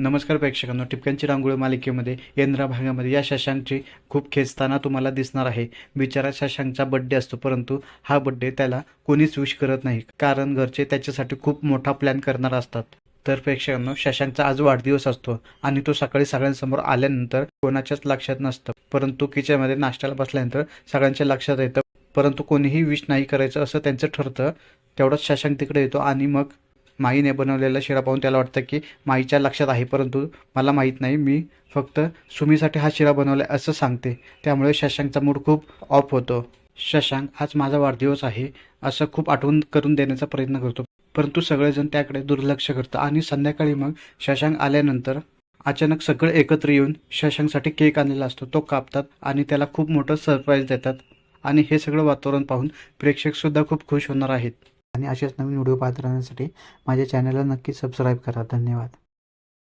नमस्कार प्रेक्षकांनो टिपक्यांची रांगोळी मालिकेमध्ये येंद्रा भागामध्ये या शशांकची खूप खेचताना तुम्हाला दिसणार आहे. बिचारा शशांकचा बड्डे असतो परंतु हा बड्डे त्याला कोणीच विश करत नाही. कारण घरचे त्याच्यासाठी खूप मोठा प्लॅन करणार असतात. तर प्रेक्षकांनो शशांकचा आज वाढदिवस असतो आणि तो सकाळी सगळ्यांसमोर आल्यानंतर कोणाच्याच लक्षात नसतं. परंतु किचनमध्ये नाश्त्याला बसल्यानंतर सगळ्यांच्या लक्षात येतं. परंतु कोणीही विश नाही करायचं असं त्यांचं ठरतं. तेवढंच शशांक तिकडे येतो आणि मग माईने बनवलेला शिरा पाहून त्याला वाटतं की माईच्या लक्षात आहे परंतु मला माहीत नाही. मी फक्त सुमीसाठी हा शिरा बनवला असं सांगते. त्यामुळे शशांकचा मूड खूप ऑफ होतो. शशांक आज माझा वाढदिवस आहे असं खूप आठवण करून देण्याचा प्रयत्न करतो. परंतु सगळेजण त्याकडे दुर्लक्ष करतं आणि संध्याकाळी मग शशांक आल्यानंतर अचानक सगळे एकत्र येऊन शशांकसाठी केक आणलेला असतो. तो कापतात आणि त्याला खूप मोठं सरप्राईज देतात. आणि हे सगळं वातावरण पाहून प्रेक्षकसुद्धा खूप खुश होणार आहेत. आणि असेच नवीन व्हिडिओ पाहत राहण्यासाठी माझ्या चॅनलला नक्की सबस्क्राईब करा. धन्यवाद.